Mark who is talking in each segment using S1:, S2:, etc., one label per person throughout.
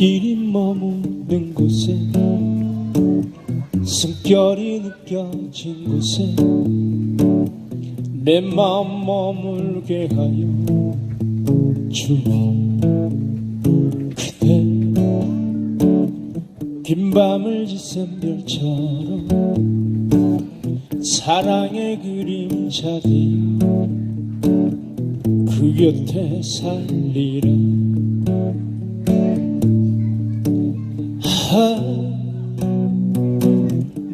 S1: 길이 머무는 곳에 숨결이 느껴진 곳에 내 마음 머물게 하여 주님 그대 긴 밤을 지샌 별처럼 사랑의 그림자들그 곁에 살리라.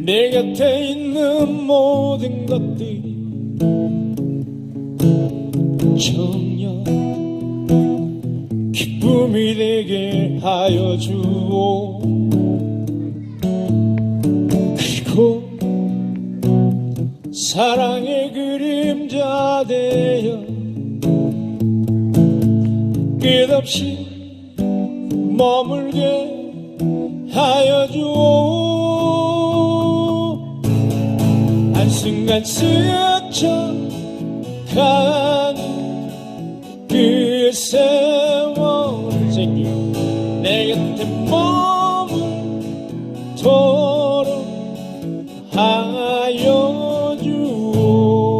S1: 내 곁에 있는 모든 것들이 정녕 기쁨이 되게 하여 주오. 그리고 사랑의 그림자 되어 끝없이 머물게 하여 주오 한순간 스쳐가는 그 세월을 챙겨 내 곁에 머물도록 하여 주오.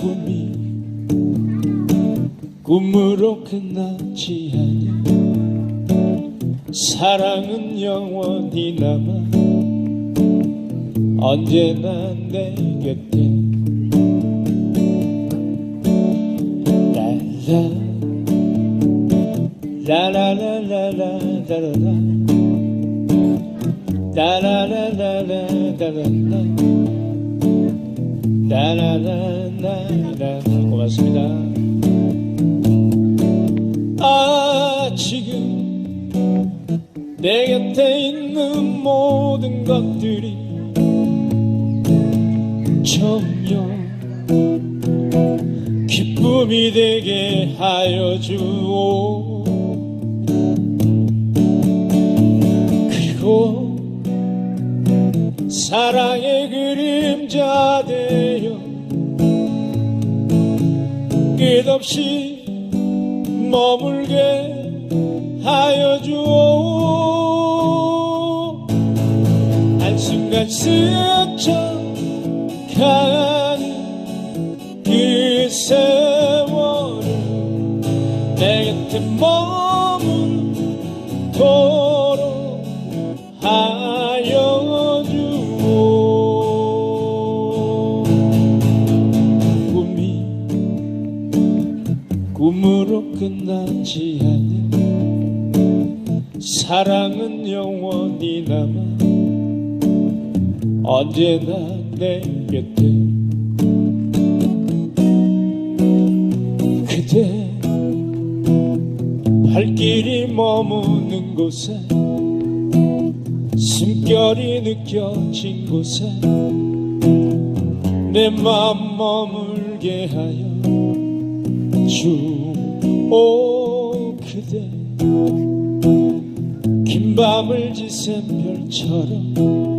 S1: 꿈이 꿈으로 끝나지 않아. 사랑은 영원히 남아 언제나 내 곁에 라라 라라라라라라 라 라라라라라 고맙습니다 아 지금 내 곁에 있는 모든 것들이 정녕 기쁨이 되게 하여 주오. 그리고 사랑의 그림자 되어 끝없이 머물게 하여 주오. 한순간 스쳐 가는 그 세월을 내 곁에 머물도록 하여 주오 꿈이 꿈으로 끝나지 않아 사랑은 영원히 남아 언제나 내 곁에. 그대 발길이 머무는 곳에 숨결이 느껴진 곳에 내 맘 머물게 하여 주오 그대. 긴 밤을 지샌 별처럼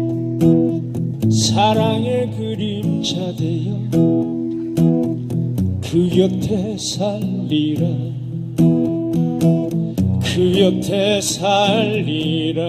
S1: 사랑의 그림자 되어 그 곁에 살리라. 그 곁에 살리라